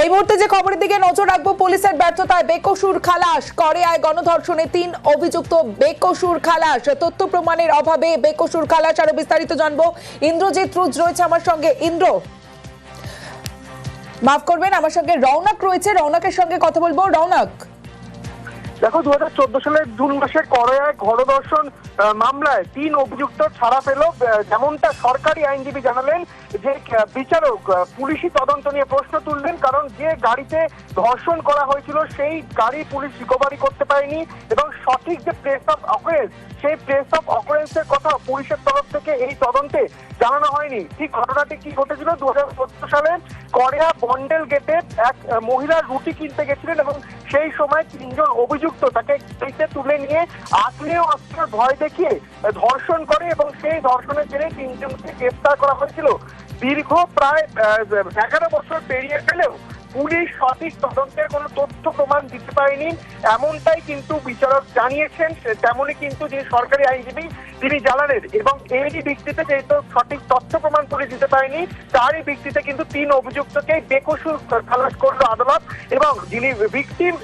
এই মুহূর্তে যে খবরের দিকে নজর রাখব, পুলিশের ব্যর্থতায় বেকসুর খালাস। করে আয় গণধর্ষণে তিন অভিযুক্ত বেকসুর খালাস। তথ্য প্রমাণের অভাবে বেকসুর খালাস আরও বিস্তারিত জানব। ইন্দ্রজিৎ রুজ রয়েছে আমার সঙ্গে। ইন্দ্র, মাফ করবেন, আমার সঙ্গে রৌনক রয়েছে। রৌনকের সঙ্গে কথা বলব। রৌনক দেখো দু হাজার চোদ্দ সালের জুন মাসে করোয়ায় ঘরদর্শন মামলায় তিন অভিযুক্ত ছাড়া পেল যেমনটা সরকারি আইনজীবী জানালেন যে বিচারক পুলিশি তদন্ত নিয়ে প্রশ্ন তুললেন, কারণ যে গাড়িতে ধর্ষণ করা হয়েছিল, সেই গাড়ি পুলিশ রিকভারি করতে পারেনি এবং সঠিক যে প্লেস অফ অকারেন্স সেই প্লেস অফ অকারেন্সের কথা পুলিশের তরফ থেকে এই তদন্তে জানানো হয়নি। ঠিক ঘটনাটি কি ঘটেছিল? দু হাজার চোদ্দ সালে করেয়া বন্ডেল গেটে এক মহিলা রুটি কিনতে গেছিলেন এবং সেই সময় তিনজন অভিযুক্ত তাকে গাড়িতে তুলে নিয়ে আগ্নেয় অস্ত্রের ভয় দেখিয়ে ধর্ষণ করে এবং সেই ধর্ষণের জেরে তিনজনকে গ্রেফতার করা হয়েছিল। দীর্ঘ প্রায় এগারো বছর পেরিয়ে গেলেও পুলিশ সঠিক তদন্তের কোনো তথ্য প্রমাণ দিতে পারেনি। এমনটাই কিন্তু বিচারক জানিয়েছেন তেমনই কিন্তু যে সরকারি আইনজীবী, তিনি জানালেন এবং এরই ভিত্তিতে যেহেতু সঠিক তথ্য প্রমাণ পুলিশ দিতে পারেনি, তারই ভিত্তিতে কিন্তু তিন অভিযুক্তকে বেকসুর খালাস করল আদালত এবং যিনি ভিকটিম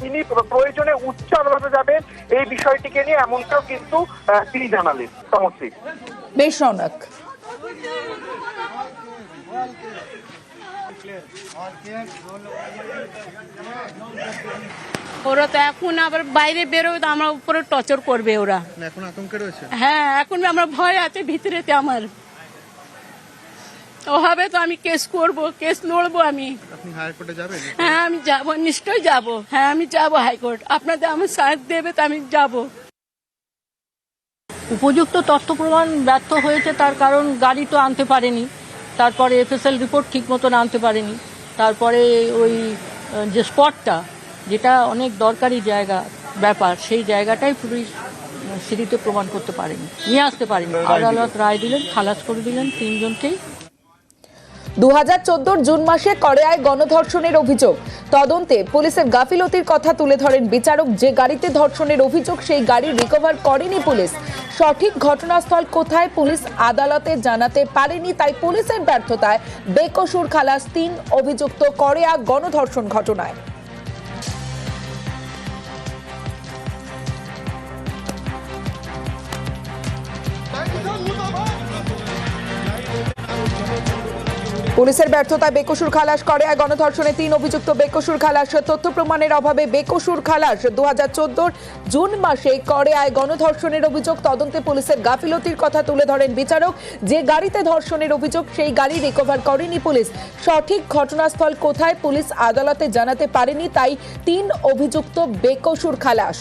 তিনি প্রয়োজনে উচ্চ আদালতে যাবেন। এই বিষয়টিকে নিয়ে এমনটাও কিন্তু তিনি জানালেন। সমস্ত বেশ রৌনক ওরা তো এখন আবার বাইরে বেরোবে তো আমার উপরে টর্চার করবে ওরা। এখন আতঙ্কে রয়েছে? হ্যাঁ এখন আমার ভয় আছে ভিতরেতে আমার। ও হবে তো আমি কেস করব কেস লড়বো আমি। আপনি হায়ার কোর্টে যাবেন? হ্যাঁ আমি যাব নিশ্চয়ই যাব। হ্যাঁ আমি যাব হাইকোর্ট আপনাদের আমার সাথ দেবে তো আমি যাব। উপযুক্ত তথ্য প্রমাণ ব্যর্থ হয়েছে তার কারণ গাড়ি তো আনতে পারেনি। তারপরে এফএসএল রিপোর্ট ঠিক মতন আনতে পারেনি। তারপরে ওই যে স্পটটা যেটা অনেক দরকারি জায়গা ব্যাপার সেই জায়গাটাই পুলিশ সিঁড়িতে প্রমাণ করতে পারেনি। নিয়ে আসতে পারেনি। আদালত রায় দিলেন খালাস করে দিলেন তিনজনকেই। দু হাজার জুন মাসে করেয়ায় গণধর্ষণের অভিযোগ। তদন্তে পুলিশের গাফিলতির কথা তুলে ধরেন বিচারক যে গাড়িতে ধর্ষণের অভিযোগ, সেই গাড়ি রিকভার করেনি পুলিশ। সঠিক ঘটনাস্থল কোথায় পুলিশ আদালতে জানাতে পারেনি, তাই পুলিশের ব্যর্থতায় বেকসুর খালাস তিন অভিযুক্ত করেয়া গণধর্ষণ ঘটনায়। পুলিশের ব্যর্থতায় বেকসুর খালাস করে। গণধর্ষণে তিন অভিযুক্ত বেকসুর খালাস। তথ্য প্রমাণের অভাবে বেকসুর খালাস দু হাজার জুন মাসে করে। আয় গণধর্ষণের অভিযোগ তদন্তে পুলিশের গাফিলতির কথা তুলে ধরেন বিচারক। যে গাড়িতে ধর্ষণের অভিযোগ, সেই গাড়ি রিকভার করেনি পুলিশ। সঠিক ঘটনাস্থল কোথায় পুলিশ আদালতে জানাতে পারেনি, তাই তিন অভিযুক্ত বেকসুর খালাস।